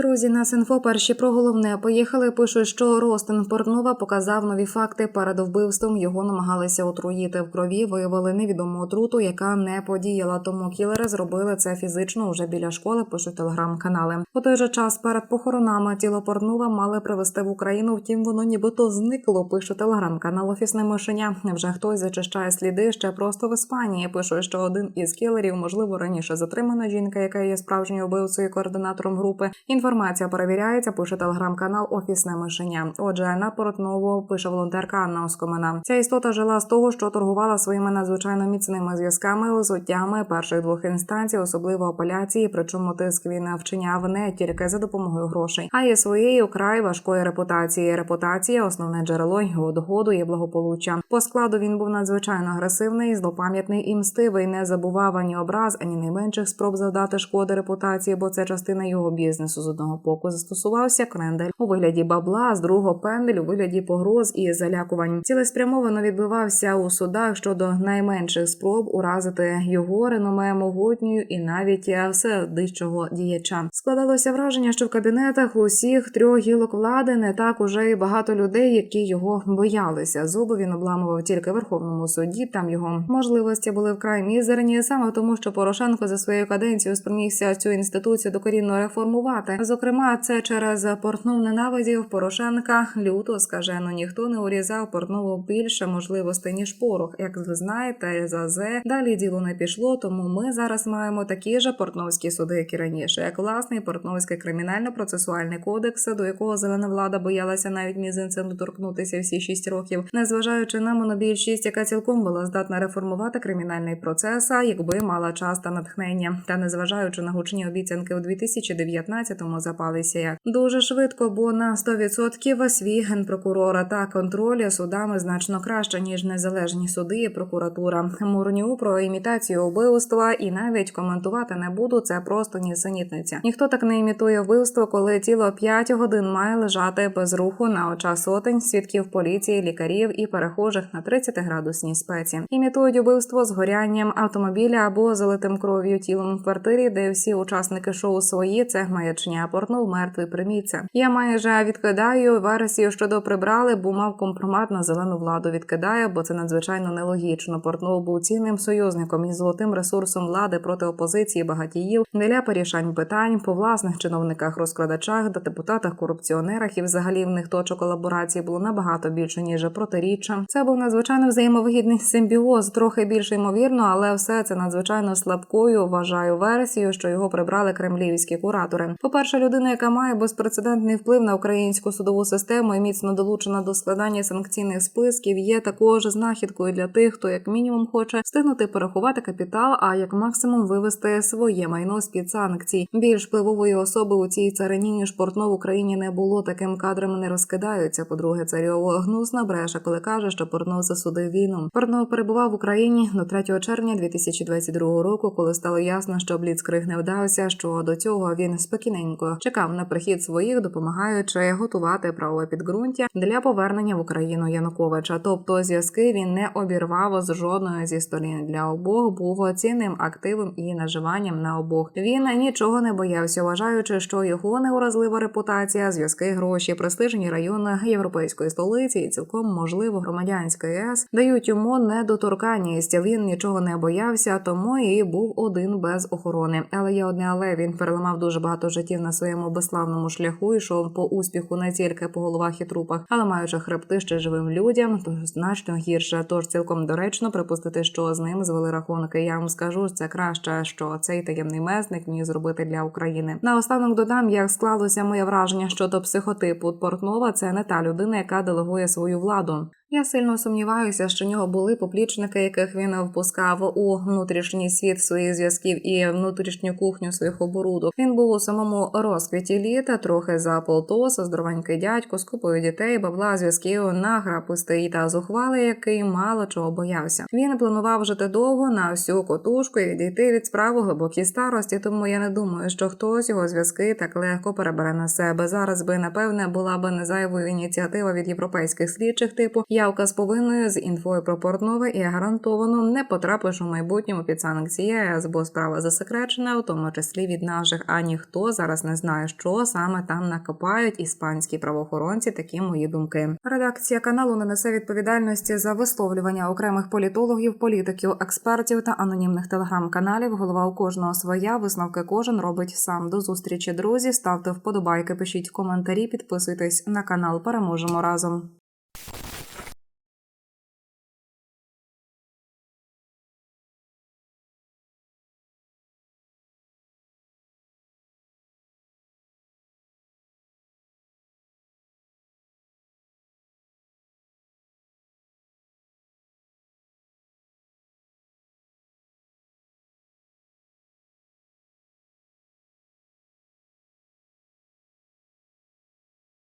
Друзі, нас інфо перші про головне поїхали. Пишуть, що Ростин Портнова показав нові факти перед вбивством. Його намагалися отруїти в крові. Виявили невідому отруту, яка не подіяла. Тому кілери зробили це фізично вже біля школи. Пишуть телеграм-канали. У той же час перед похоронами тіло Портнова мали привезти в Україну. Втім, воно нібито зникло. Пише телеграм-канал Офісне мишеня. Невже хтось зачищає сліди ще просто в Іспанії? Пишуть, що один із кілерів, можливо, раніше затримана жінка, яка є справжньою вбивцею і координатором групи. Інформація перевіряється, пише телеграм-канал Офісне мишеня. Отже, на Портнову пише волонтерка Анна Оскомина. Ця істота жила з того, що торгувала своїми надзвичайно міцними зв'язками лизоттями перших двох інстанцій, особливо апеляції. Причому тиск він вчиняв не тільки за допомогою грошей, а й своєю край важкої репутації. Репутація основне джерело його доходу і благополуччя. По складу він був надзвичайно агресивний, злопам'ятний і мстивий. Не забував ані образ, ані найменших спроб завдати шкоди репутації, бо це частина його бізнесу. Одного боку застосувався крендель у вигляді бабла, з другого пендель у вигляді погроз і залякувань. Цілеспрямовано відбивався у судах щодо найменших спроб уразити його реноме могутньою і навіть всевдищого діяча. Складалося враження, що в кабінетах усіх трьох гілок влади не так уже й багато людей, які його боялися. Зуби він обламував тільки Верховному суді. Там його можливості були вкрай мізерні, саме тому, що Порошенко за своєю каденцією спромігся цю інституцію докорінно реформувати. Зокрема, це через портнув ненавидів Порошенка люто скажено. Ніхто не урізав портнову більше можливостей ніж порох. Як ви знаєте, за зе далі діло не пішло. Тому ми зараз маємо такі ж портновські суди, як і раніше, як власний портновський кримінально-процесуальний кодекс, до якого зелена влада боялася навіть мізинцем доторкнутися всі шість років, незважаючи на монобільшість, яка цілком була здатна реформувати кримінальний процес, якби мала час та натхнення, та незважаючи на гучні обіцянки у 2019-му запалися як дуже швидко, бо на 100% свій генпрокурора та контроль судами значно краще ніж незалежні суди і прокуратура. Мурню про імітацію вбивства і навіть коментувати не буду. Це просто нісенітниця. Ніхто так не імітує вбивство, коли тіло 5 годин має лежати без руху на очах сотень свідків поліції, лікарів і перехожих на 30 градусній спеці. Імітують убивство з горянням автомобіля або залитим кров'ю тілом в квартирі, де всі учасники шоу свої це маячня портнув мертвий приміться. Я майже відкидаю версію щодо прибрали, бо мав компромат на зелену владу. Відкидає, бо це надзвичайно нелогічно. Портнов був цінним союзником і золотим ресурсом влади проти опозиції багатіїв не для порішань питань по власних чиновниках, розкрадачах та депутатах, корупціонерах і взагалі в них точок колаборації було набагато більше ніж протиріччя. Це був надзвичайно взаємовигідний симбіоз, трохи більш ймовірно, але все це надзвичайно слабкою. Вважаю версію, що його прибрали кремлівські куратори. По перше, людина, яка має безпрецедентний вплив на українську судову систему і міцно долучена до складання санкційних списків, є також знахідкою для тих, хто як мінімум хоче встигнути порахувати капітал, а як максимум вивести своє майно з під санкцій. Більш впливової особи у цій царині ніж Портнов в Україні не було. Таким кадрами не розкидаються. По-друге, царьово гнусна бреше, коли каже, що Портнов засудив війну. Портнов перебував в Україні до 3 червня 2022 року, коли стало ясно, що Бліцкриг не вдався. Що до цього він спокійненько чекав на прихід своїх, допомагаючи готувати правове підґрунтя для повернення в Україну Януковича. Тобто зв'язки він не обірвав з жодною зі сторін. Для обох був цінним активом і наживанням на обох. Він нічого не боявся, вважаючи, що його неуразлива репутація, зв'язки, гроші, престижні райони європейської столиці і цілком можливо громадянської ЕС дають йому недоторканність. Він нічого не боявся, тому і був один без охорони. Але є одне, але він переламав дуже багато життів на своєму безславному шляху. Йшов по успіху не тільки по головах і трупах, але маючи хребти ще живим людям, то значно гірше. Тож цілком доречно припустити, що з ним звели рахунки. Я вам скажу, це краще, що цей таємний месник міг зробити для України. Наостанок додам, як склалося моє враження щодо психотипу Портнова. Це не та людина, яка делегує свою владу. Я сильно сумніваюся, що в нього були поплічники, яких він впускав у внутрішній світ своїх зв'язків і внутрішню кухню своїх оборудок. Він був у самому розквіті літа, трохи за полтоса, здоровенький дядько з купою дітей, бабла зв'язків награпистий та зухвалий, який мало чого боявся. Він планував жити довго на всю котушку і відійти від справи глибокій старості. Тому я не думаю, що хтось його зв'язки так легко перебере на себе. Зараз би напевне була би незайвою ініціатива від європейських слідчих типу. Явка з повинною з інфою про Портнове і гарантовано не потрапиш у майбутньому під санкції ЄС, бо справа засекречена, у тому числі від наших. А ніхто зараз не знає, що саме там накопають іспанські правоохоронці. Такі мої думки. Редакція каналу не несе відповідальності за висловлювання окремих політологів, політиків, експертів та анонімних телеграм-каналів. Голова у кожного своя висновки кожен робить сам. До зустрічі, друзі. Ставте вподобайки, пишіть коментарі, підписуйтесь на канал. Переможемо разом.